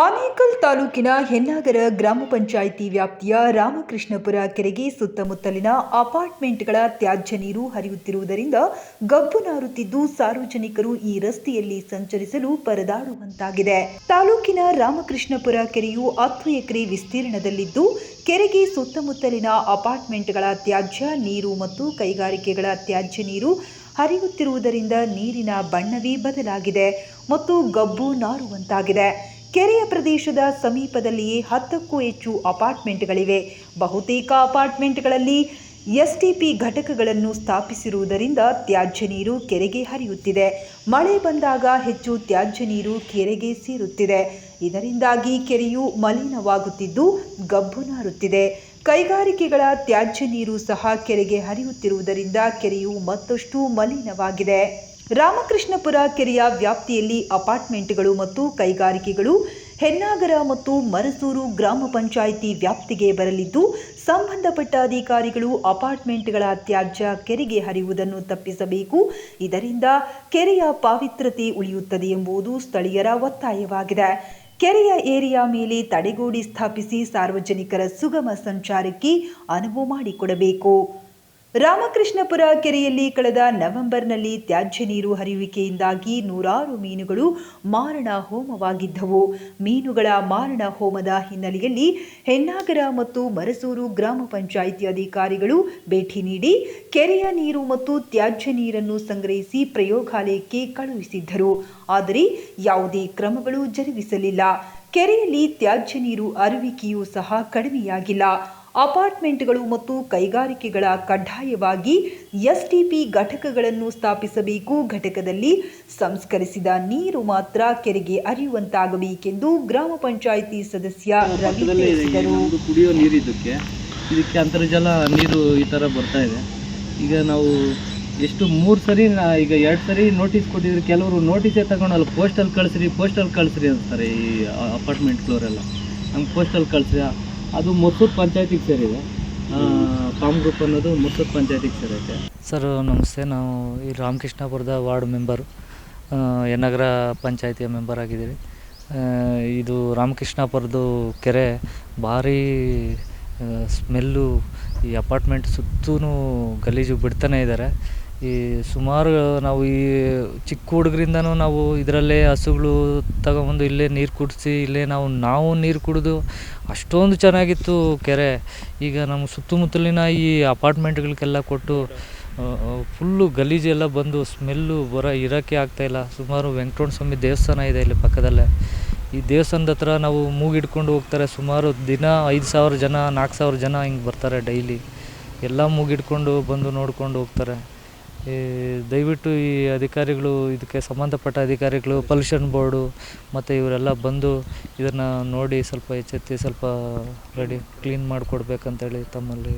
ಆನೇಕಲ್ ತಾಲೂಕಿನ ಹೆನ್ನಾಗರ ಗ್ರಾಮ ಪಂಚಾಯಿತಿ ವ್ಯಾಪ್ತಿಯ ರಾಮಕೃಷ್ಣಪುರ ಕೆರೆಗೆ ಸುತ್ತಮುತ್ತಲಿನ ಅಪಾರ್ಟ್ಮೆಂಟ್ಗಳ ತ್ಯಾಜ್ಯ ನೀರು ಹರಿಯುತ್ತಿರುವುದರಿಂದ ಗಬ್ಬು ನಾರುತ್ತಿದ್ದು ಸಾರ್ವಜನಿಕರು ಈ ರಸ್ತೆಯಲ್ಲಿ ಸಂಚರಿಸಲು ಪರದಾಡುವಂತಾಗಿದೆ. ತಾಲೂಕಿನ ರಾಮಕೃಷ್ಣಪುರ ಕೆರೆಯು ಹತ್ತು ಎಕರೆ ವಿಸ್ತೀರ್ಣದಲ್ಲಿದ್ದು, ಕೆರೆಗೆ ಸುತ್ತಮುತ್ತಲಿನ ಅಪಾರ್ಟ್ಮೆಂಟ್ಗಳ ತ್ಯಾಜ್ಯ ನೀರು ಮತ್ತು ಕೈಗಾರಿಕೆಗಳ ತ್ಯಾಜ್ಯ ನೀರು ಹರಿಯುತ್ತಿರುವುದರಿಂದ ನೀರಿನ ಬಣ್ಣವೇ ಬದಲಾಗಿದೆ ಮತ್ತು ಗಬ್ಬು ನಾರುವಂತಾಗಿದೆ. ಕೆರೆಯ ಪ್ರದೇಶದ ಸಮೀಪದಲ್ಲಿಯೇ ಹತ್ತಕ್ಕೂ ಹೆಚ್ಚು ಅಪಾರ್ಟ್ಮೆಂಟ್ಗಳಿವೆ. ಬಹುತೇಕ ಅಪಾರ್ಟ್ಮೆಂಟ್ಗಳಲ್ಲಿ ಎಸ್ಟಿಪಿ ಘಟಕಗಳನ್ನು ಸ್ಥಾಪಿಸಿರುವುದರಿಂದ ತ್ಯಾಜ್ಯ ನೀರು ಕೆರೆಗೆ ಹರಿಯುತ್ತಿದೆ. ಮಳೆ ಬಂದಾಗ ಹೆಚ್ಚು ತ್ಯಾಜ್ಯ ನೀರು ಕೆರೆಗೆ ಸೇರುತ್ತಿದೆ. ಇದರಿಂದಾಗಿ ಕೆರೆಯು ಮಲಿನವಾಗುತ್ತಿದ್ದು ಗಬ್ಬು ನಾರುತ್ತಿದೆ. ಕೈಗಾರಿಕೆಗಳ ತ್ಯಾಜ್ಯ ನೀರು ಸಹ ಕೆರೆಗೆ ಹರಿಯುತ್ತಿರುವುದರಿಂದ ಕೆರೆಯು ಮತ್ತಷ್ಟು ಮಲಿನವಾಗಿದೆ. ರಾಮಕೃಷ್ಣಪುರ ಕೆರೆಯ ವ್ಯಾಪ್ತಿಯಲ್ಲಿ ಅಪಾರ್ಟ್ಮೆಂಟ್ಗಳು ಮತ್ತು ಕೈಗಾರಿಕೆಗಳು ಹೆನ್ನಾಗರ ಮತ್ತು ಮರಸೂರು ಗ್ರಾಮ ಪಂಚಾಯಿತಿ ವ್ಯಾಪ್ತಿಗೆ ಬರಲಿದ್ದು, ಸಂಬಂಧಪಟ್ಟ ಅಧಿಕಾರಿಗಳು ಅಪಾರ್ಟ್ಮೆಂಟ್ಗಳ ತ್ಯಾಜ್ಯ ಕೆರೆಗೆ ಹರಿಯುವುದನ್ನು ತಪ್ಪಿಸಬೇಕು, ಇದರಿಂದ ಕೆರೆಯ ಪಾವಿತ್ರತೆ ಉಳಿಯುತ್ತದೆ ಎಂಬುದು ಸ್ಥಳೀಯರ ಒತ್ತಾಯವಾಗಿದೆ. ಕೆರೆಯ ಏರಿಯಾ ಮೇಲೆ ತಡೆಗೋಡಿ ಸ್ಥಾಪಿಸಿ ಸಾರ್ವಜನಿಕರ ಸುಗಮ ಸಂಚಾರಕ್ಕೆ ಅನುವು ಮಾಡಿಕೊಡಬೇಕು. ರಾಮಕೃಷ್ಣಪುರ ಕೆರೆಯಲ್ಲಿ ಕಳೆದ ನವೆಂಬರ್ನಲ್ಲಿ ತ್ಯಾಜ್ಯ ನೀರು ಹರಿಯುವಿಕೆಯಿಂದಾಗಿ ನೂರಾರು ಮೀನುಗಳು ಮಾರಣ ಹೋಮವಾಗಿದ್ದವು. ಮೀನುಗಳ ಮಾರಣ ಹೋಮದ ಹಿನ್ನೆಲೆಯಲ್ಲಿ ಹೆನ್ನಾಗರ ಮತ್ತು ಮರಸೂರು ಗ್ರಾಮ ಪಂಚಾಯಿತಿ ಅಧಿಕಾರಿಗಳು ಭೇಟಿ ನೀಡಿ ಕೆರೆಯ ನೀರು ಮತ್ತು ತ್ಯಾಜ್ಯ ನೀರನ್ನು ಸಂಗ್ರಹಿಸಿ ಪ್ರಯೋಗಾಲಯಕ್ಕೆ ಕಳುಹಿಸಿದ್ದರು. ಆದರೆ ಯಾವುದೇ ಕ್ರಮಗಳು ಜರುಗಿಸಲಿಲ್ಲ. ಕೆರೆಯಲ್ಲಿ ತ್ಯಾಜ್ಯ ನೀರು ಅರಿವಿಕೆಯೂ ಸಹ ಕಡಿಮೆಯಾಗಿಲ್ಲ. ಅಪಾರ್ಟ್ಮೆಂಟ್ಗಳು ಮತ್ತು ಕೈಗಾರಿಕೆಗಳ ಕಡ್ಡಾಯವಾಗಿ ಎಸ್ಟಿಪಿ ಘಟಕಗಳನ್ನು ಸ್ಥಾಪಿಸಬೇಕು. ಘಟಕದಲ್ಲಿ ಸಂಸ್ಕರಿಸಿದ ನೀರು ಮಾತ್ರ ಕೆರೆಗೆ ಅರಿಯುವಂತಾಗಬೇಕೆಂದು ಗ್ರಾಮ ಪಂಚಾಯಿತಿ ಸದಸ್ಯ ರವಿ ಕುಡಿಯುವ ತಿಳಿಸಿದರು. ಕುಡಿಯೋ ನೀರು ಇದಕ್ಕೆ. ಇದಕ್ಕೆ ಅಂತರ್ಜಲ ನೀರು ಈ ಥರ ಬರ್ತಾ ಇದೆ. ಈಗ ನಾವು ಎಷ್ಟು ಮೂರು ಸರಿ ಈಗ ಎರಡು ಸರಿ ನೋಟಿಸ್ ಕೊಟ್ಟಿದ್ರೆ. ಕೆಲವರು ನೋಟಿಸೇ ತಗೊಂಡು ಅಲ್ಲಿ ಪೋಸ್ಟಲ್ಲಿ ಕಳಿಸ್ರಿ ಪೋಸ್ಟಲ್ಲಿ ಕಳಿಸ್ರಿ ಅಂತಾರೆ ಈ ಅಪಾರ್ಟ್ಮೆಂಟ್ ಫ್ಲೋರೆಲ್ಲ ನಮ್ಗೆ ಪೋಸ್ಟಲ್ಲಿ ಕಳಿಸ್ರಿ. ಅದು ಮುರ್ಸೂರು ಪಂಚಾಯತಿಗೆ ಸೇರಿದೆ. ಫಾರ್ಮ್ ಗ್ರೂಪ್ ಅನ್ನೋದು ಮುರ್ಸೂರು ಪಂಚಾಯತಿಗೆ ಸೇರೈತೆ. ಸರ್, ನಮಸ್ತೆ. ನಾವು ಈ ರಾಮಕೃಷ್ಣಪುರದ ವಾರ್ಡ್ ಮೆಂಬರು ಯನಗರ ಪಂಚಾಯತಿಯ ಮೆಂಬರ್ ಆಗಿದ್ದೀವಿ ಇದು ರಾಮಕೃಷ್ಣಪುರದ್ದು ಕೆರೆ, ಭಾರಿ ಸ್ಮೆಲ್ಲು, ಈ ಅಪಾರ್ಟ್ಮೆಂಟ್ ಸುತ್ತೂ ಗಲೀಜು ಬಿಡ್ತಾನೆ ಇದ್ದಾರೆ. ಈ ಸುಮಾರು ನಾವು ಈ ಚಿಕ್ಕ ಹುಡುಗ್ರಿಂದನೂ ನಾವು ಇದರಲ್ಲೇ ಹಸುಗಳು ತಗೊಂಬಂದು ಇಲ್ಲೇ ನೀರು ಕುಡಿಸಿ, ಇಲ್ಲೇ ನಾವು ನಾವು ನೀರು ಕುಡಿದು ಅಷ್ಟೊಂದು ಚೆನ್ನಾಗಿತ್ತು ಕೆರೆ. ಈಗ ನಮ್ಮ ಸುತ್ತಮುತ್ತಲಿನ ಈ ಅಪಾರ್ಟ್ಮೆಂಟ್ಗಳಿಗೆಲ್ಲ ಕೊಟ್ಟು ಫುಲ್ಲು ಗಲೀಜು ಎಲ್ಲ ಬಂದು ಸ್ಮೆಲ್ಲು, ಬರ ಇರೋಕ್ಕೆ ಆಗ್ತಾಯಿಲ್ಲ ಸುಮಾರು ವೆಂಕಟರಮಣ ಸ್ವಾಮಿ ದೇವಸ್ಥಾನ ಇದೆ ಇಲ್ಲಿ ಪಕ್ಕದಲ್ಲೇ. ಈ ದೇವಸ್ಥಾನದ ಹತ್ರ ನಾವು ಮೂಗಿಡ್ಕೊಂಡು ಹೋಗ್ತಾರೆ. ಸುಮಾರು ದಿನ ಐದು ಸಾವಿರ ಜನ, ನಾಲ್ಕು ಸಾವಿರ ಜನ ಹಿಂಗೆ ಬರ್ತಾರೆ ಡೈಲಿ. ಎಲ್ಲ ಮೂಗಿಡ್ಕೊಂಡು ಬಂದು ನೋಡ್ಕೊಂಡು ಹೋಗ್ತಾರೆ. ಈ ದಯವಿಟ್ಟು ಈ ಅಧಿಕಾರಿಗಳು, ಇದಕ್ಕೆ ಸಂಬಂಧಪಟ್ಟ ಅಧಿಕಾರಿಗಳು ಪೊಲ್ಯೂಷನ್ ಬೋರ್ಡು ಮತ್ತು ಇವರೆಲ್ಲ ಬಂದು ಇದನ್ನು ನೋಡಿ ಸ್ವಲ್ಪ ಎಚ್ಚೆತ್ತಿ ಸ್ವಲ್ಪ ರೆಡಿ ಕ್ಲೀನ್ ಮಾಡಿಕೊಡ್ಬೇಕಂತೇಳಿ ತಮ್ಮಲ್ಲಿ